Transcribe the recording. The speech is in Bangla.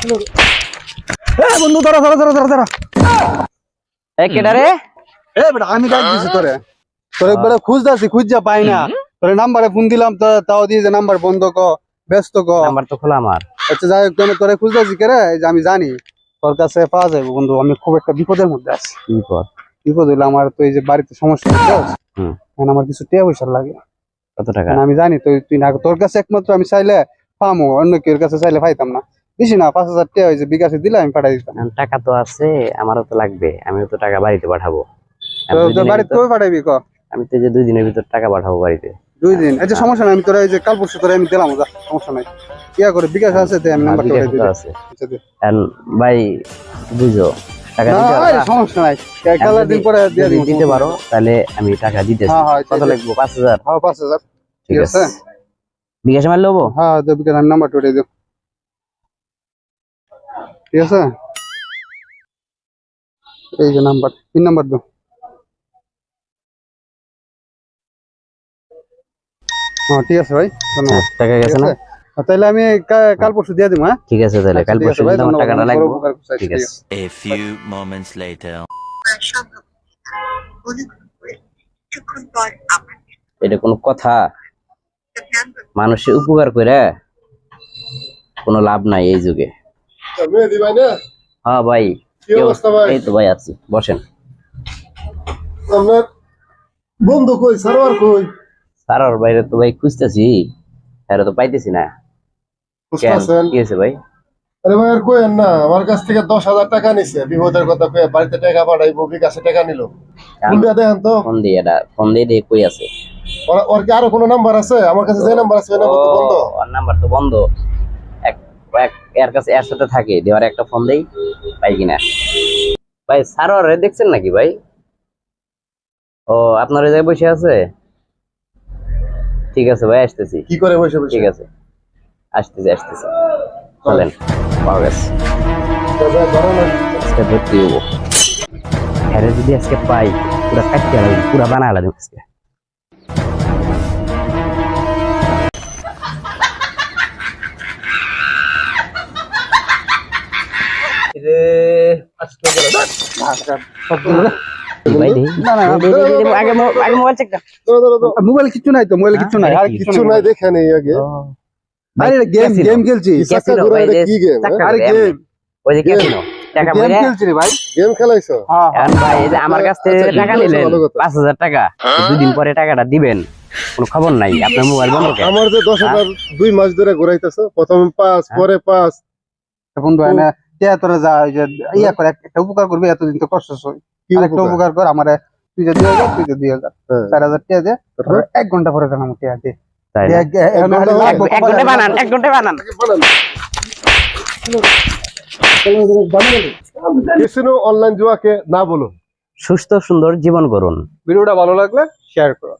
এ বন্ধু ধরো ধরো ধরো ধরো ধরো এ কেডা রে? এ বেটা আমি ডাক দিছি তোরে। তোরে বেটা খুঁজতাছি খুঁজা পাই না। তোরে নাম্বারে ফোন দিলাম তো তাও দিয়ে যে নাম্বার বন্ধ ক ব্যস্ত ক। নাম্বার তো খোলা আমার। আচ্ছা যাই হোক তোরে- তোরে খুঁজতাছি কে রে? যে আমি জানি তোর কাছে পাওয়া যাবে বন্ধু আমি খুব একটা বিপদের মধ্যে আছি। বিপদ? বিপদ হইলে আমার তো এই যে বাড়িতে সমস্যা হচ্ছে আমার কিছু টিয়া পয়সা লাগে। কত টাকা? আমি জানি তুই তুই না তোর কাছে একমাত্র আমি চাইলে পামো অন্য কেউ কাছে চাইলে পাইতাম না। বেশি না পাঁচ হাজার টাকা হয়েছে বিকাশে দিলে আমি পাঠাই দিতাম। টাকা তো আছে আমারও তো লাগবে আমিও তো টাকা বাড়িতে পাঠাবো। বাড়িতে কবে পাঠাবি ক? আমি তো যে দুই দিনের ভিতর টাকা পাঠাবো বাড়িতে। দুই দিন আচ্ছা সমস্যা নাই আমি তোরা এই যে কাল পরশু তোরা আমি দিলাম যা সমস্যা নাই। ইয়া করে বিকাশ আছে তে আমি আর নাম্বারটা বিকাশে দিই আছে। আচ্ছা ভাই বুঝো টাকা দিতে আরে সমস্যা নাই। কালার দিন পরে দিয়ে দিতে পারো তাহলে আমি টাকা দিতেছি হ্যাঁ হ্যাঁ কত লাগবে? পাঁচ হাজার? হ্যাঁ পাঁচ হাজার। ঠিক ঠিক আছে। বিকাশে মারলে হব হ্যাঁ দে বিকাশ আমি নাম্বারটা উঠাই দিও। ঠিক আছে? এই যে নাম্বার তিন নাম্বার দাও। হ্যাঁ ঠিক আছে ভাই ধন্যবাদ। হ্যাঁ, টাকা গেছে না? তাহলে আমি কাল পরশু দিয়ে দিব হ্যাঁ? ঠিক আছে তাহলে আচ্ছা, কাল ঠিক আছে পরশু টাকাটা লাগবে। ঠিক আছে। A few moments later. এটা কোনো কথা। মানুষের উপকার করে। কোনো লাভ নাই এই যুগে। মেহেদি ভাই না? হ্যাঁ ভাই কি অবস্থা ভাই? এই তো ভাই আছি বসেন। আপনার বন্ধু কই সারোয়ার কই? স্যার ওর বাইরে তো ভাই খুঁজতেছি হ্যাঁ তো পাইতেছি না। কি হয়েছে ভাই? আরে ভাই আর কইেন না আমার কাছ থেকে দশ হাজার টাকা নিছে বিপদের কথা কয়ে বাড়িতে টাকা পাঠাইবো বিকাশে টাকা নিল। ফোন দিয়া দেখেন তো। ফোন দিয়ে এটা ফোন দিয়ে দিয়ে কই আছে? ওর- কি আরও কোনো নাম্বার আছে? আমার কাছে যে নাম্বার আছে ওই নাম্বার তো বন্ধ। ওর নাম্বার তো বন্ধ। এর কাছে এর সাথে থাকে দেওয়ার একটা ফোন দেই পাই কিনা। ভাই স্যার ওরে দেখছেন নাকি ভাই? ও আপনার ওই জায়গায় বসে আছে? ঠিক আছে ভাই আসতেছি। কি করে বসে ঠিক আছে। আসতেছি আসতেছি। চলেন পাওয়া গেছে। দাদা, আজকে ভর্তি হব। হ্যাঁ যদি আজকে পাই পুরা কাটতে পুরা বানা লাগবে আজকে। মোবাইল? নাই তো মোবাইল কিচ্ছু নাই। আর নাই দেখে নেই আগে। আরে গেম গেম খেলছি কি ভাই, এটা যে কি গেম আরে গেম ওই যে ক্যাসিনো টাকা গেম খেলছি ভাই? গেম খেলাইছো? হ্যাঁ ভাই এই যে আমার কাছ থেকে আচ্ছা, টাকা নিলেন ভালো কথা। পাঁচ হাজার টাকা। দুদিন পরে টাকাটা দিবেন। কোনো খবর নাই। আপনার মোবাইল বন্ধ? আমার যে দশ হাজার দুই মাস ধরে ঘুরাইতেছো প্রথম পাঁচ হ্যাঁ। পরে পাঁচ। এনে টিয়া তোরা যা ওই যে ইয়া করে একটা উপকার করবি এতদিন তো কষ্ট কি একটা উপকার? কর আমার তুই যে দুই হাজার তুই যে দুই হাজার। হ্যাঁ। চার হাজার টিয়া দে এক ঘণ্টা পরে কেন টিয়া দে? এক- ঘণ্টা বানান এক ঘণ্টা বানান। অনলাইন জুয়াকে না বলুন। সুস্থ সুন্দর জীবন করুন ভিডিওটা ভালো লাগলে শেয়ার করো